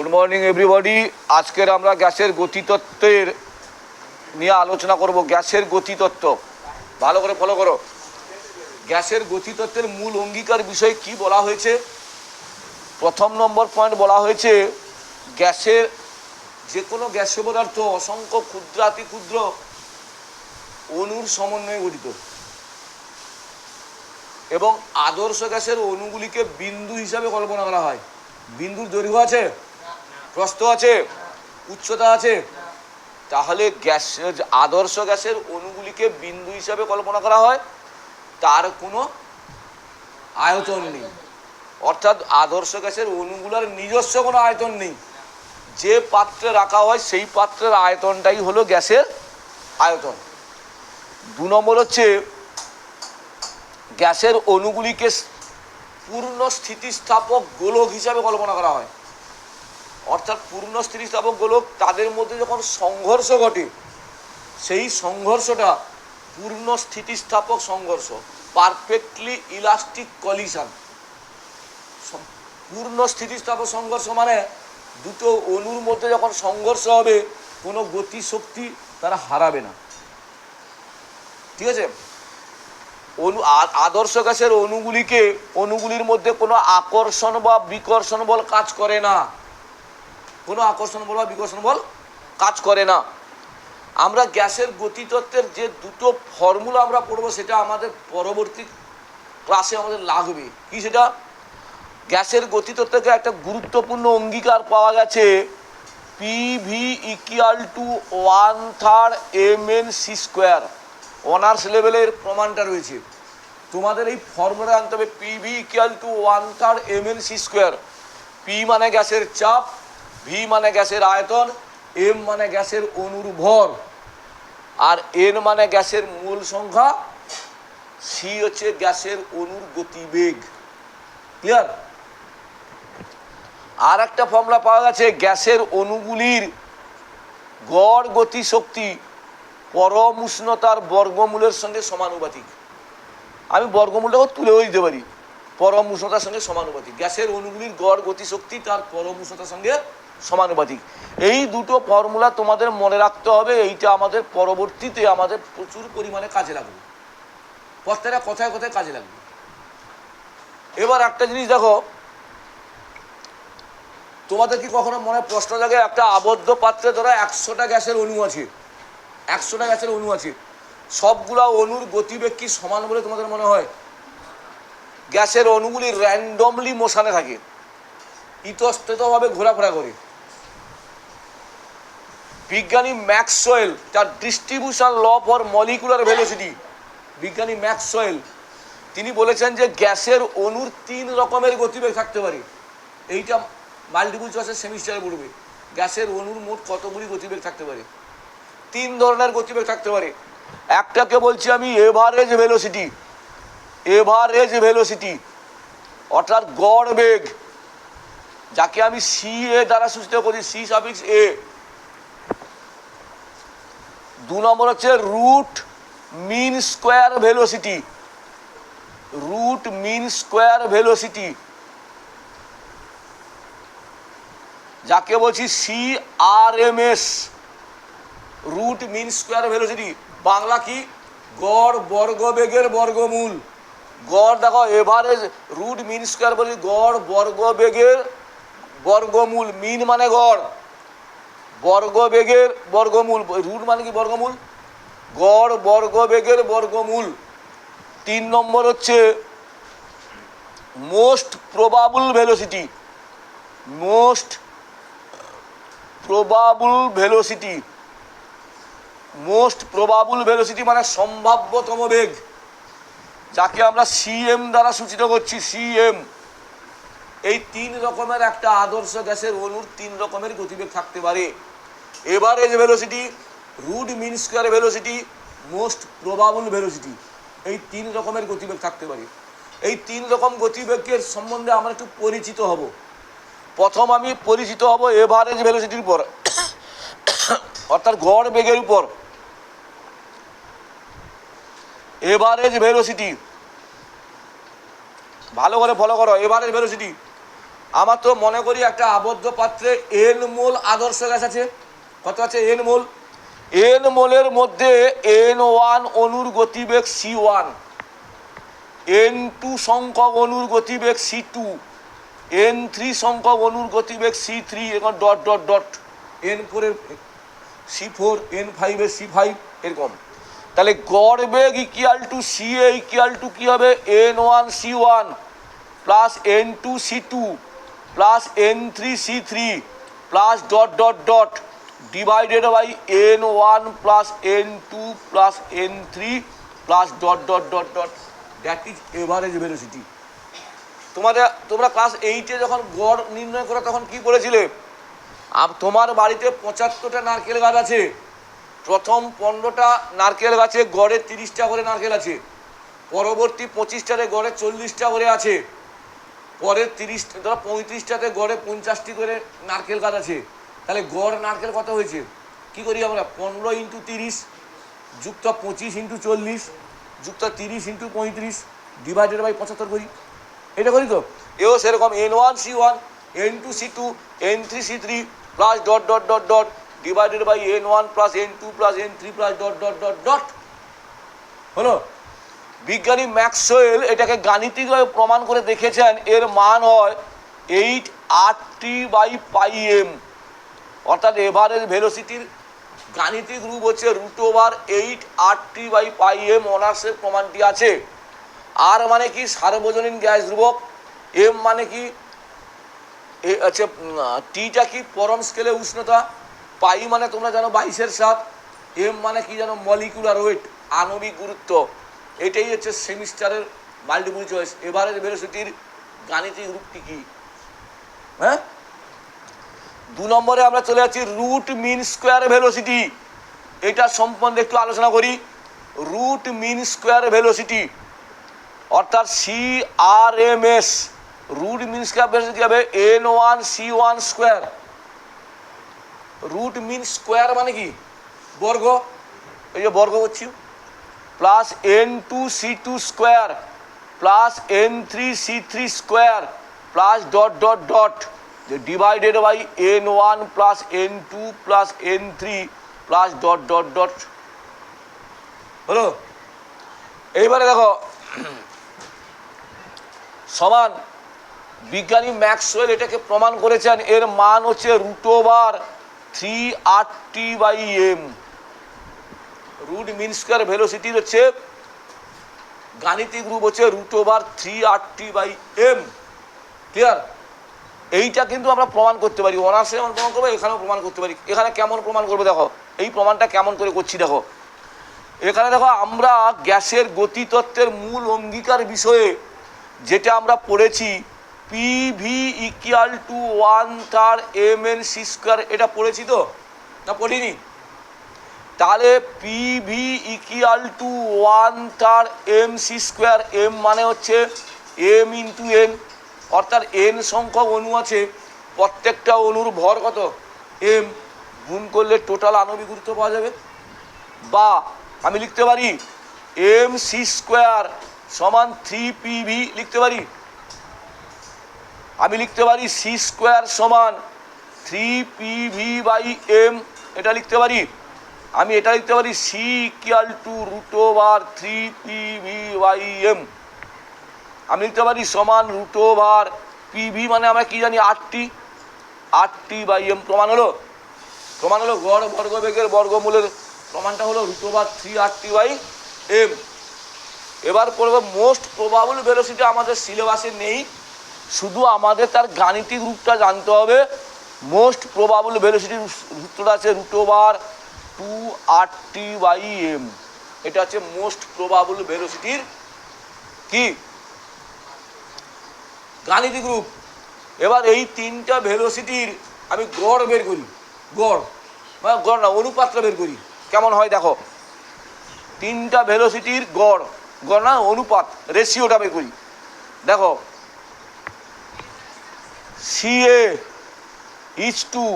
Good morning everybody আজকের আমরা গ্যাসের গতিতত্ত্বের নিয়ে আলোচনা করব। গ্যাসের গতিতত্ত্ব। ভালো করে ফলো করো। গ্যাসের গতিতত্ত্বের মূল অঙ্গীকার বিষয়ে কি বলা হয়েছে? প্রথম নম্বর পয়েন্ট বলা হয়েছে, গ্যাসের যে কোনো গ্যাসীয় পদার্থ অসংখ্য ক্ষুদ্রাতি ক্ষুদ্র অণুর সমন্বয়ে গঠিত। এবং আদর্শ গ্যাসের অণুগুলিকে বিন্দু হিসাবে কল্পনা করা হয়। বিন্দুর দৈর্ঘ্য আছে? প্রস্থ আছে, উচ্চতা আছে, তাহলে গ্যাস, আদর্শ গ্যাসের অণুগুলিকে বিন্দু হিসাবে কল্পনা করা হয়, তার কোনো আয়তন নেই। অর্থাৎ আদর্শ গ্যাসের অণুগুলোর নিজস্ব কোনো আয়তন নেই। যে পাত্রে রাখা হয়, সেই পাত্রের আয়তনটাই হলো গ্যাসের আয়তন। দু নম্বর হচ্ছে, গ্যাসের অণুগুলিকে পূর্ণ স্থিতিস্থাপক গোলক হিসাবে কল্পনা করা হয়। অর্থাৎ পূর্ণ স্থিতিস্থাপক গোলক তাদের মধ্যে যখন সংঘর্ষ ঘটে, সেই সংঘর্ষটা পূর্ণ স্থিতিস্থাপক সংঘর্ষ পারফেক্টলি ইলাস্টিক কলিশন পূর্ণ স্থিতিস্থাপক সংঘর্ষ মানে দুটো অণুর মধ্যে যখন সংঘর্ষ হবে, কোনো গতি শক্তি তারা হারাবে না। ঠিক আছে? অনু আদর্শ গ্যাসের অণুগুলিকে, অণুগুলির মধ্যে কোনো আকর্ষণ বা বিকর্ষণ বল কাজ করে না। কোনো আকর্ষণ বল বা বিকর্ষণ বল কাজ করে না। আমরা গ্যাসের গতিতত্ত্বের যে দুটো ফর্মুলা আমরা পড়ব, সেটা আমাদের পরবর্তী ক্লাসে আমাদের লাগবে। কি সেটা? গ্যাসের গতিতত্ত্বকে একটা গুরুত্বপূর্ণ অঙ্গীকার পাওয়া গেছে। P V equal to one third M N C square honours লেভেলের প্রমাণটা রয়েছে। তোমাদের এই ফর্মুলা আনতে হবে P V equal to one third M N C square P মানে গ্যাসের চাপ ভি মানে গ্যাসের আয়তন এম মানে গ্যাসের অনুর ভর আর এন মানে গ্যাসের মূল সংখ্যা সি হচ্ছে গ্যাসের অনুর গতিবেগ ক্লিয়ার আর একটা ফর্মুলা পাওয়া গেছে, গ্যাসের অণুগুলির গড় গতি শক্তি পরম উষ্ণতার বর্গমূলের সঙ্গে সমানুপাতিক। আমি বর্গমূলটাও তুলেও দিতে পারি, পরম উষ্ণতার সঙ্গে সমানুপাতিক। গ্যাসের অণুগুলির গড় গতিশক্তি তার পরম উষ্ণতার সঙ্গে সমানুপাতিক এই দুটো ফর্মুলা তোমাদের মনে রাখতে হবে, এইটা আমাদের পরবর্তীতে আমাদের প্রচুর পরিমাণে কাজে লাগবে। প্রত্যেকটা কথায় কথায় কাজে লাগবে। এবার একটা জিনিস দেখো, তোমাদের কি কখনো মনে প্রশ্ন জাগে, একটা আবদ্ধ পাত্রে ধরো একশোটা গ্যাসের অণু আছে, একশোটা গ্যাসের অণু আছে, সবগুলা অণুর গতিবেগ কি সমান বলে তোমাদের মনে হয়? গ্যাসের অণুগুলি র্যান্ডমলি মোশানে থাকে, ইতস্ততভাবে ঘোরাফেরা করে। বিজ্ঞানী ম্যাক্সওয়েল তার distribution law for molecular velocity বিজ্ঞানী ম্যাক্সওয়েল, তিনি বলেছেন যে গ্যাসের অণুর তিন রকমের গতিবেগ থাকতে পারে। এইটা মাল্টিপুল চয়েসের সেমিস্টারে পড়বে গ্যাসের অণুর মোট কতগুলি গতিবেগ থাকতে পারে? তিন ধরনের গতিবেগ থাকতে পারে। একটাকে বলছি আমি এভারেজ ভেলোসিটি এভারেজ ভেলোসিটি অর্থাৎ গড় বেগ, যাকে আমি সি এ দ্বারা সূচিত করি সি সাফিক্স এ দু নম্বর হচ্ছে root mean square velocity root mean square velocity যাকে বলছি C R M S root mean square velocity Bangla কি? গড় বর্গবেগের বর্গমূল। গড় দেখো, এভারেজ রুট মিন স্কোয়ার বলি, গড় বর্গবেগের বর্গমূল। মিন মানে গড়। বর্গবেগের বর্গমূল, রুট মানে কি বর্গমূল? গড় বর্গবেগের বর্গমূল। তিন নম্বর হচ্ছে most probable velocity most probable velocity most probable velocity মানে সম্ভাব্যতম বেগ, যাকে আমরা সিএম দ্বারা সূচিত করছি সিএম এই তিন রকমের একটা আদর্শ গ্যাসের অণুর তিন রকমের গতিবেগ থাকতে পারে। Average velocity root mean square velocity most probable velocity এই তিন রকমের গতিবেগ থাকতে পারে। এই তিন রকম গতিবেগের সম্বন্ধে আমরা একটু পরিচিত হব। প্রথম আমি পরিচিত হব এভারেজ ভেলোসিটির উপর। অর্থাৎ গড় বেগের উপর। এভারেজ ভেলোসিটি ভালো করে ফলো করো এভারেজ ভেলোসিটি আমার তো মনে করি একটা আবদ্ধ পাত্রে এন মোল আদর্শ গ্যাস আছে। কত আছে? এন মোল। এন মোলের মধ্যে এন ওয়ান অনুর গতিবেগ সি ওয়ান এন টু সংখ্যক অনুর গতিবেগ সি টু এন থ্রি সংখ্যক অনুর গতিবেগ সি থ্রি এখন ডট ডট ডট এন ফোরের সি ফোর এন ফাইভের সি ফাইভ এরকম। তাহলে গড় বেগ equal to C A equal to কী হবে? N one C one plus N two C two plus N three C three plus dot dot dot divided by N one plus N two plus N three plus dot dot dot dot that is average velocity তোমাদের, তোমরা class এইটে যখন গড় নির্ণয় করো, তখন কি করেছিলে তোমার বাড়িতে পঁচাত্তরটা নারকেল গাছ আছে। প্রথম পনেরোটা নারকেল গাছে গড়ে তিরিশটা করে নারকেল আছে। পরবর্তী পঁচিশটাতে গড়ে চল্লিশটা করে আছে। পরের তিরিশ, ধরো পঁয়ত্রিশটাতে গড়ে পঞ্চাশটি করে নারকেল গাছ আছে। তাহলে গড় নারকেল কত হয়েছে? কি করি আমরা? পনেরো ইন্টু তিরিশ, যুক্ত পঁচিশ ইন্টু চল্লিশ, যুক্ত তিরিশ ইন্টু পঁয়ত্রিশ ডিভাইডেড বাই পঁচাত্তর করি। এটা করি তো? এও সেরকম N one C one N two C two N three C three plus dot dot dot dot divided by N one plus N two plus N three plus dot dot dot dot হলো? বিজ্ঞানী Maxwell এটাকে গাণিতিকভাবে প্রমাণ করে দেখেছেন, এর মান হয় eight R T by pi M অর্থাৎ এভারেজ ভেলোসিটির গাণিতিক রূপ হচ্ছে root over eight R T by pi M অনার্সের প্রমাণটি আছে। আর মানে কি? সার্বজনীন গ্যাস ধ্রুবক। এম মানে কি? আচ্ছা টিটা কি? পরম স্কেলে উষ্ণতা। পাই মানে তোমরা জানো বাইশের সাত। এম মানে কি জানো? মলিকুলার ওয়েট আণবিক গুরুত্ব। এটাই হচ্ছে সেমিস্টারের মাল্টিপুল চয়েস এভারেজ ভেলোসিটির গাণিতিক রূপটি কি? হ্যাঁ? দু নম্বরে আমরা চলে যাচ্ছি রুট মিন স্কোয়ার ভেলোসিটি। এটা সম্বন্ধে একটু আলোচনা করি। রুট মিন স্কোয়ার ভেলোসিটি, অর্থাৎ C R M S root mean square velocity হবে? N one C one square. Root mean square মানে কি? বর্গ। এই যে বর্গ করছি। Plus N two C two square. Plus N three C three square. Plus dot dot dot. Divided by N one plus N two plus N three plus dot dot dot হলো? এইবারে দেখো, সমান বিজ্ঞানী ম্যাক্সওয়েল এটাকে প্রমাণ করেছেন, এর মান হচ্ছে root over three R T by M root mean square ভেলোসিটির হচ্ছে, গাণিতিক রূপ হচ্ছে root over three R T by M clear এইটা কিন্তু আমরা প্রমাণ করতে পারি। অনার্সে আমরা প্রমাণ করব, এখানেও প্রমাণ করতে পারি। এখানে কেমন প্রমাণ করব দেখো? এই প্রমাণটা কেমন করে করছি দেখো। এখানে দেখো, আমরা গ্যাসের গতিতত্ত্বের মূল অঙ্গীকার বিষয়ে যেটা আমরা পড়েছি P V equal to one third M N C square এটা পড়েছি তো? না পড়িনি? তাহলে P V equal to one third M C square M মানে হচ্ছে এম ইন্টু এন অর্থাৎ এন সংখ্যক অণু আছে, প্রত্যেকটা অণুর ভর কত? এম গুণ করলে টোটাল আণবিক গুরুত্ব পাওয়া যাবে। বা আমি লিখতে পারি এম সি স্কোয়ার সমান থ্রি পিভি লিখতে পারি। আমি লিখতে পারি সি স্কোয়ার সমান থ্রি পিভি বাই এম এটা লিখতে পারি। আমি এটা লিখতে পারি C equal to root over three PV by M আমি লিখতে পারি সমান রুট ওভার পিভি মানে আমরা কি জানি আটটি আটটি বাই এম প্রমাণ হলো? প্রমাণ হলো গড় বর্গবেগের বর্গমূলের প্রমাণটা হলো root over three RT by M এবার পড়বে মোস্ট প্রবাবল ভেলোসিটি আমাদের সিলেবাসে নেই। শুধু আমাদের তার গাণিতিক রূপটা জানতে হবে। মোস্ট প্রবাবল ভেলোসিটির সূত্রটা আছে root over two R T by M এটা হচ্ছে মোস্ট প্রবাবল ভেলোসিটির কি? গাণিতিক রূপ এবার এই তিনটা ভেলোসিটির আমি গড় বের করি, গড়। মানে গড় না, অনুপাতটা বের করি। কেমন হয় দেখো, তিনটা ভেলোসিটির গড় গড় না, অনুপাত রেশিওটা বের করি। দেখো C A is to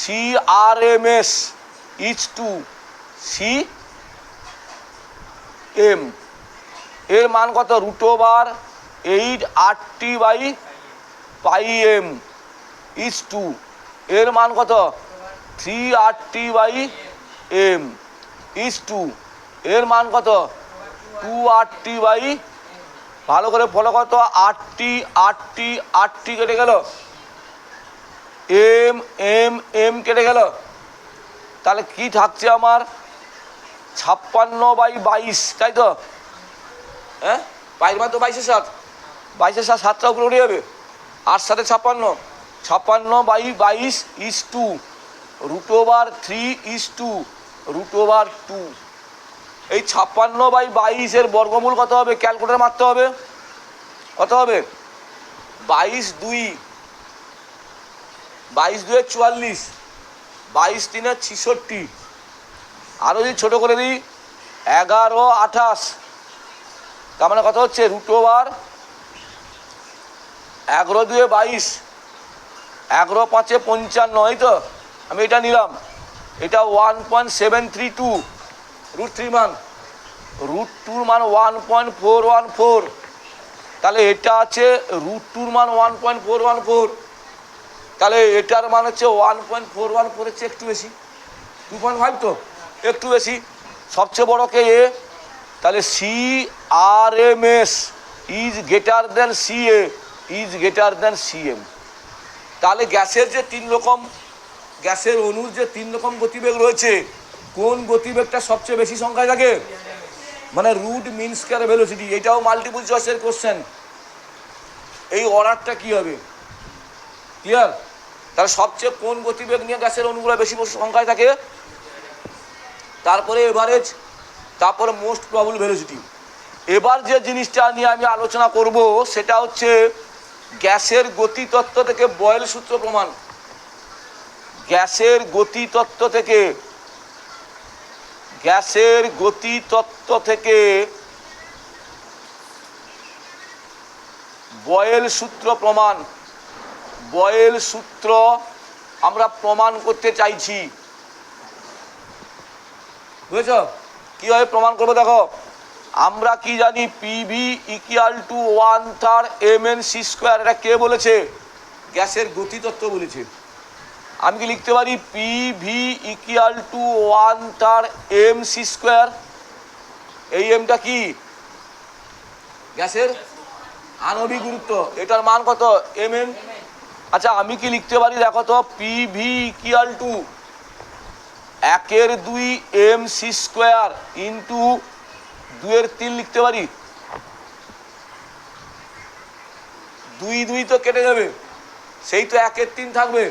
C R M S is to C M এর মান কত? Root over eight R T by pi M is to এর মান কত? Three R T by M is to এর মান কত? টু আর টি বাই ভালো করে ফলো কত আটটি আটটি আটটি কেটে গেল। এম এম এম কেটে গেল। তাহলে কি থাকছে আমার? ছাপ্পান্ন বাই বাইশ, তাই তো? হ্যাঁ? বাইশ মান তো বাইশের সাত বাইশের সাত সাতটা উপরে উঠে যাবে আট সাথে ছাপ্পান্ন। ছাপ্পান্ন বাই বাইশ is to root over three is to root over two এই ছাপ্পান্ন বাই বাইশের বর্গমূল কত হবে? ক্যালকুলেটার মারতে হবে। কত হবে? বাইশ দুই। বাইশ দুয়ে চুয়াল্লিশ। বাইশ তিনে ছিষট্টি। আরও যদি ছোটো করে দিই, এগারো আঠাশ। তার মানে কত হচ্ছে? রুট ওভার এগারো দুয়ে বাইশ এগারো পাঁচে পঞ্চান্ন, এই তো, আমি এটা নিলাম। এটা one point seven three two root three মান। রুট টুর মান one point four one four তাহলে এটা আছে রুট টুর মান one point four one four তাহলে এটার মান হচ্ছে one point four one four হচ্ছে একটু বেশি টু পয়েন্ট ফাইভ তো, একটু বেশি। সবচেয়ে বড় কে এ? তাহলে C R M S is greater than C A is greater than C M তাহলে গ্যাসের যে তিন রকম, গ্যাসের অণুর যে তিন রকম গতিবেগ রয়েছে, কোন গতিবেগটা সবচেয়ে বেশি সংখ্যায় থাকে? মানে রুট মিন স্কোয়ার ভেলোসিটি এটাও মাল্টিপুল চয়েসের কোশ্চেন এই অর্ডারটা কি হবে? ক্লিয়ার তাহলে সবচেয়ে কোন গতিবেগ নিয়ে গ্যাসের অণুগুলো বেশি সংখ্যায় থাকে? তারপরে এভারেজ তারপরে মোস্ট প্রবল ভেলোসিটি এবার যে জিনিসটা নিয়ে আমি আলোচনা করব, সেটা হচ্ছে গ্যাসের গতিতত্ত্ব থেকে বয়েল সূত্র প্রমাণ। গ্যাসের গতিতত্ত্ব থেকে গ্যাসের গতিতত্ত্ব থেকে বয়েল সূত্র প্রমাণ। বয়েল সূত্র আমরা প্রমাণ করতে চাইছি। বুঝেছ? কীভাবে প্রমাণ করব দেখো? আমরা কি জানি PV equal to one third M N C square এটা কে বলেছে? গ্যাসের গতি গতিতত্ত্ব বলেছে। আমি কি লিখতে পারি? P V equal to one third M C square এই এমটা কি? গ্যাসের আণবিক গুরুত্ব। এটার মান কত? এম এন আচ্ছা আমি কি লিখতে পারি? দেখো তো পি ভি ইকুয়াল টু একের দুই এম সি স্কোয়ার ইন্টু দুয়ের তিন লিখতে পারি? দুই দুই তো কেটে যাবে। সেই তো একের তিন থাকবে।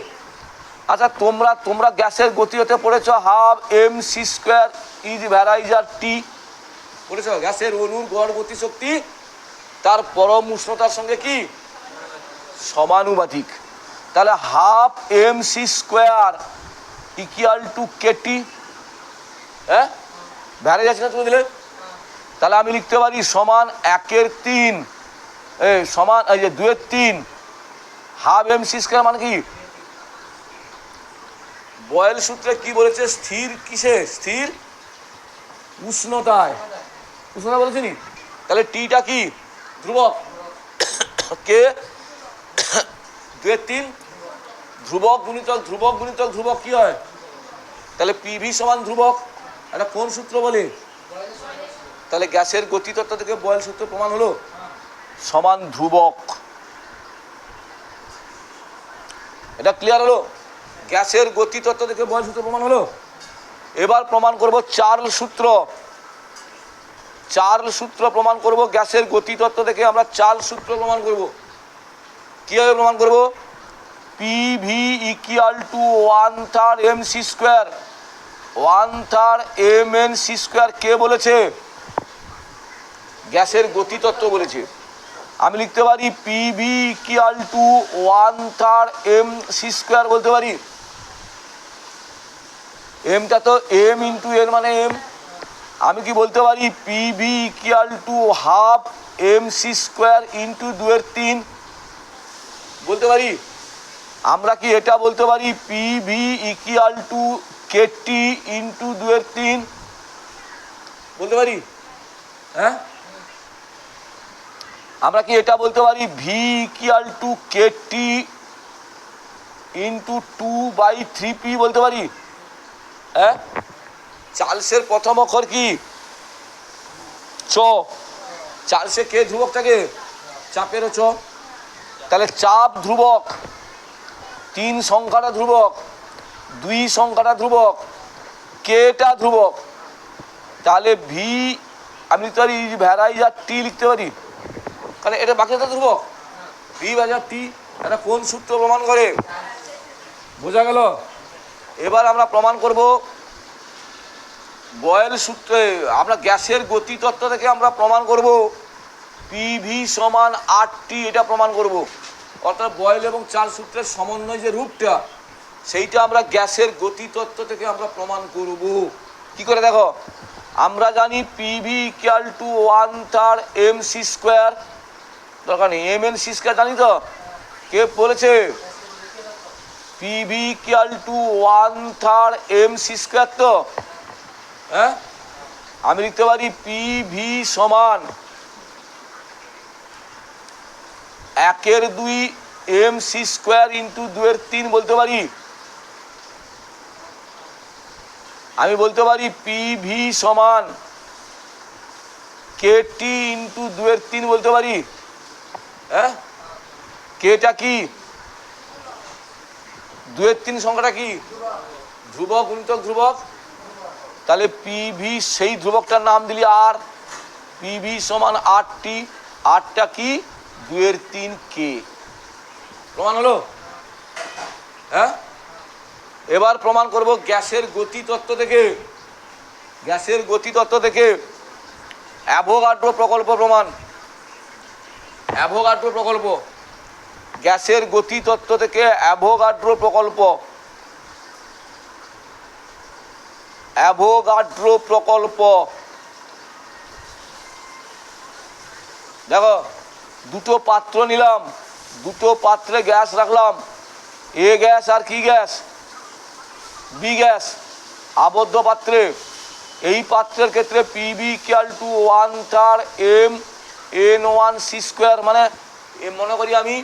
আচ্ছা তোমরা তোমরা গ্যাসের গতি হতে পড়েছ, half M C square is varies as T. পড়েছ? গ্যাসের অণুর গড় গতি শক্তি তার পরম উষ্ণতার সঙ্গে কি? সমানুপাতিক তাহলে half M C square equal to KT হ্যাঁ? ভ্যারেজ আছে না তুমি দিলে? তাহলে আমি লিখতে পারি সমান একের তিন সমান, এই যে দুয়ের তিন, হাফ এম সি স্কোয়ার মানে কি? বয়েল সূত্রে কি বলেছে? স্থির কিসে? স্থির উষ্ণতায়। উষ্ণতা বলেছি নি? তাহলে টিটা কি? ধ্রুবক। কে? দুয়ের তিন, ধ্রুবক গুণিতক ধ্রুবক গুণিতক, ধ্রুবক কি হয়? তাহলে পিভি সমান ধ্রুবক। এটা কোন সূত্র বলে? তাহলে গ্যাসের গতিতত্ত্ব থেকে বয়েল সূত্র প্রমাণ হলো? সমান ধ্রুবক। এটা ক্লিয়ার হলো? গ্যাসের গতিতত্ত্ব থেকে বয়েল সূত্র প্রমাণ হলো? এবার প্রমাণ করব চার্ল সূত্র। চার্ল সূত্র প্রমাণ করব গ্যাসের গতিতত্ত্ব থেকে আমরা চার্ল সূত্র প্রমাণ করব। কীভাবে প্রমাণ করব? P V equal to one third M C square one third M N C square কে বলেছে? গ্যাসের গতিতত্ত্ব বলেছে। আমি লিখতে পারি P V equal to one third M C square বলতে পারি। এমটা তো এম ইন্টু এর মানে এম আমি কি বলতে পারি P V equal to half M C square into দুয়ের তিন? বলতে পারি? আমরা কি এটা বলতে পারি P V equal to KT into দুয়ের তিন? বলতে পারি? হ্যাঁ? আমরা কি এটা বলতে পারি? V equal to K T into two by three P বলতে পারি? হ্যাঁ? চার্লসের প্রথম অক্ষর কি? চ। চার্লসে কে ধ্রুবক থাকে চাপেরও চ। তাহলে চাপ ধ্রুবক, তিন সংখ্যাটা ধ্রুবক, দুই সংখ্যাটা ধ্রুবক, কেটা ধ্রুবক। তাহলে ভি আমি তো পারি ভ্যারাইজ টি লিখতে পারি। কারণ এটা বাকি বাকিটা ধ্রুবক। ভি বাজার টি এটা কোন সূত্র প্রমাণ করে? বোঝা গেল? এবার আমরা প্রমাণ করব বয়েল সূত্রে। আমরা গ্যাসের গতি তত্ত্ব থেকে আমরা প্রমাণ করব। পিভি সমান আট টি এটা প্রমাণ করব। অর্থাৎ বয়েল এবং চার সূত্রের সমন্বয় যে রূপটা, সেইটা আমরা গ্যাসের গতি তত্ত্ব থেকে আমরা প্রমাণ করব। কি করে দেখো? আমরা জানি PV equal to one third M C square নেই। এম এন সি স্কোয়ার জানি তো। কে বলেছে? PV equal to one third M C square তো। হ্যাঁ? আমি লিখতে পারি পিভি সমান একের দুই এম সি স্কোয়ার ইন্টু দুয়ের তিন বলতে পারি। আমি বলতে পারি পিভি সমান কে টি ইন্টু দুয়ের তিন বলতে পারি। হ্যাঁ? কেটা কি? দুয়ের তিন সংখ্যাটা কি? ধ্রুবক, গুণিতক, ধ্রুবক? তাহলে পিভি সেই ধ্রুবকটার নাম দিলি আর। পিভি সমান আটটি। আটটা কি? দুয়ের তিন কে প্রমাণ হলো? হ্যাঁ? এবার প্রমাণ করব গ্যাসের গতি তত্ত্ব থেকে। গ্যাসের গতি তত্ত্ব থেকে অ্যাভোগাড্রো প্রকল্প প্রমাণ। অ্যাভোগাড্রো প্রকল্প। গ্যাসের গতি তত্ত্ব থেকে অ্যাভোগাড্রো প্রকল্প। অ্যাভোগাড্রো প্রকল্প। দেখো, দুটো পাত্র নিলাম, দুটো পাত্রে গ্যাস রাখলাম। এ গ্যাস আর কি গ্যাস? বি গ্যাস, আবদ্ধ পাত্রে। এই পাত্রের ক্ষেত্রে পিবি ইকুয়াল টু ওয়ান চার M N one C square মানে মনে করি আমি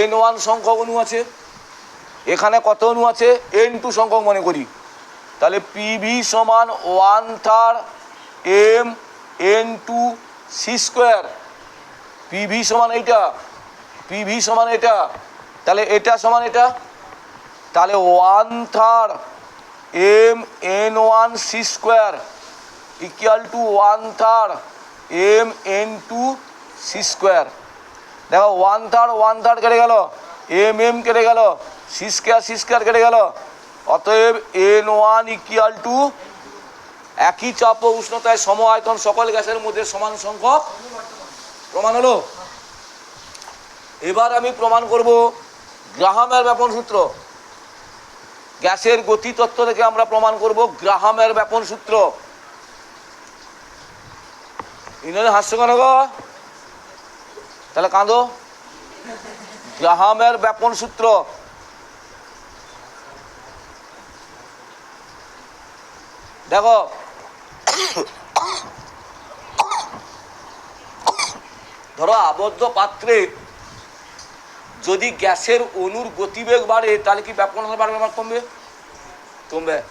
এন ওয়ান সংখ্যক অণু আছে, এখানে কত অণু আছে? এন টু সংখ্যক মনে করি। তাহলে পিভি সমান one third M N two C square PV সমান এইটা পিভি সমান এটা, তাহলে এটা সমান এটা? তাহলে one third M N one C square equal to one third M N two C square দেখো ওয়ান থার্ড ওয়ান থার্ড কেটে গেল। এম এম কেটে গেল। সি স্কোয়ার সি স্কোয়ার কেটে গেল। অতএব এন ওয়ান ইকুয়াল টু একই চাপ ও উষ্ণতায় সম আয়তন সকল গ্যাসের মধ্যে সমান সংখ্যক প্রমাণ হলো। এবার আমি প্রমাণ করব গ্রাহামের ব্যাপন সূত্র। গ্যাসের গতি তত্ত্ব থেকে আমরা প্রমাণ করব গ্রাহামের ব্যাপন সূত্র। ইন্দ্র হাস্য কেন গো? তাহলে কাঁদো। গ্রাহামের ব্যাপন সূত্র। দেখো। ধরো আবদ্ধ পাত্রে যদি গ্যাসের অণুর গতিবেগ বাড়ে, তাহলে কি ব্যাপন বাড়বে বা কমবে? কমবে।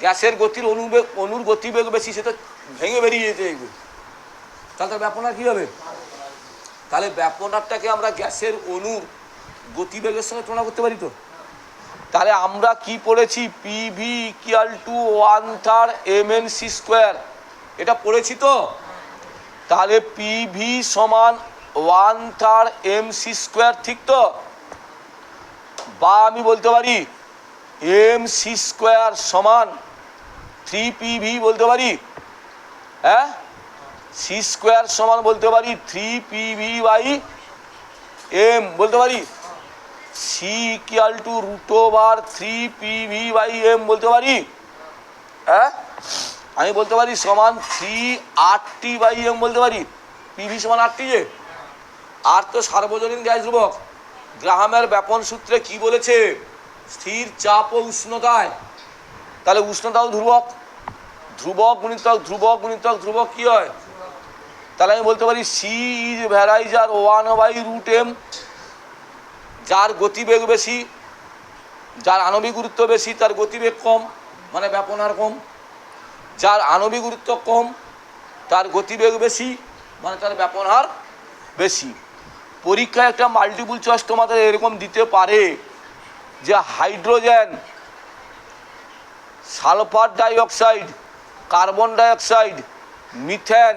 গ্যাসের গতির অনুবেগ অনুর গতিবেগ বেশি, সে তো ভেঙে বেরিয়ে যেতে তাহলে তার ব্যাপনার কী হবে? তাহলে ব্যাপনারটাকে আমরা গ্যাসের অণুর গতিবেগের সঙ্গে তুলনা করতে পারি তো? তাহলে আমরা কি পড়েছি? PV equal to one third M N C square এটা পড়েছি তো? তাহলে পিভি সমান one third M C square ঠিক তো? বা আমি বলতে পারি এম সি স্কোয়ার সমান থ্রি পিভি বলতে পারি। হ্যাঁ? সি স্কোয়ার সমান বলতে পারি থ্রি পিভি বাই এম বলতে পারি? C equal to root over three PV by M বলতে পারি? হ্যাঁ আমি বলতে পারি সমান three R T by M বলতে পারি। পিভি সমান আর টি যে আর তো সার্বজনীন গ্যাস ধ্রুবক। গ্রাহামের ব্যাপন সূত্রে কি বলেছে? স্থির চাপ ও উষ্ণতায়। তাহলে উষ্ণতাও ধ্রুবক। ধ্রুবক গুণিতক ধ্রুবক গুণিতক, ধ্রুবক কি হয়? তাহলে আমি বলতে পারি C is varies as one by root M যার গতিবেগ বেশি, যার আণবিক গুরুত্ব বেশি, তার গতিবেগ কম মানে ব্যাপনার কম। যার আণবিক গুরুত্ব কম, তার গতিবেগ বেশি মানে তার ব্যাপনহার বেশি। পরীক্ষায় একটা মাল্টিপুল চয়েস তোমাদের এরকম দিতে পারে যে hydrogen sulphur dioxide carbon dioxide methane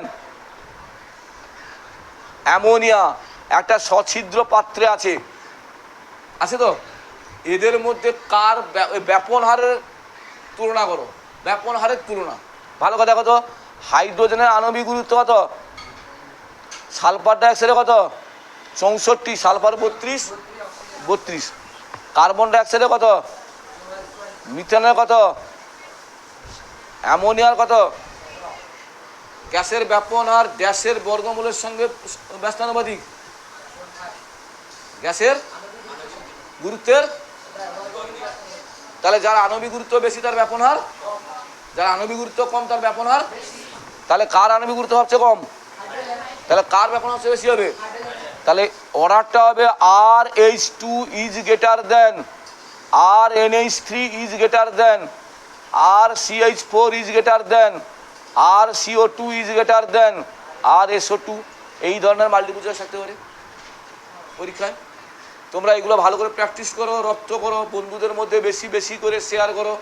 ammonia, একটা সছিদ্র পাত্রে আছে। আছে তো? এদের মধ্যে কার ব্যা- ব্যাপন হারের তুলনা করো। ব্যাপন হারের তুলনা। ভালো কথা কত? হাইড্রোজেনের আণবিক গুরুত্ব কত? সালফার ডাইঅক্সাইডের কত? চৌষট্টি, সালফার বত্রিশ বত্রিশ। কার্বন ডাইঅক্সাইডের কত? মিথেনের কত? অ্যামোনিয়ার কত? গ্যাসের ব্যাপন আর গ্যাসের বর্গমূলের সঙ্গে ব্যস্তানুবাদিক। গ্যাসের গুরুত্বের? তাহলে যার আণবিক গুরুত্ব বেশি, তার ব্যাপন হার? যার আণবিক গুরুত্ব কম, তার ব্যাপন হার? তাহলে কার আণবিক গুরুত্ব সবচেয়ে কম? তাহলে কার ব্যাপন সবচেয়ে বেশি হবে? তাহলে অর্ডারটা হবে R H two is greater than R N H three is greater than R C H four is greater than R CO two is greater than R SO two এই ধরনের মাল্টিপুল চয়েস থাকতে পারে পরীক্ষায়। তোমরা এগুলো ভালো করে practice করো, রপ্ত করো, বন্ধুদের মধ্যে বেশি বেশি করে শেয়ার করো।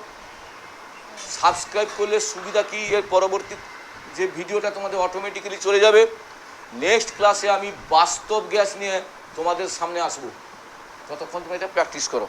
সাবস্ক্রাইব করলে সুবিধা কি? এর পরবর্তী যে ভিডিওটা তোমাদের অটোমেটিক্যালি চলে যাবে। নেক্সট ক্লাসে আমি বাস্তব গ্যাস নিয়ে তোমাদের সামনে আসব। ততক্ষণ তোমরা এটা প্র্যাকটিস করো।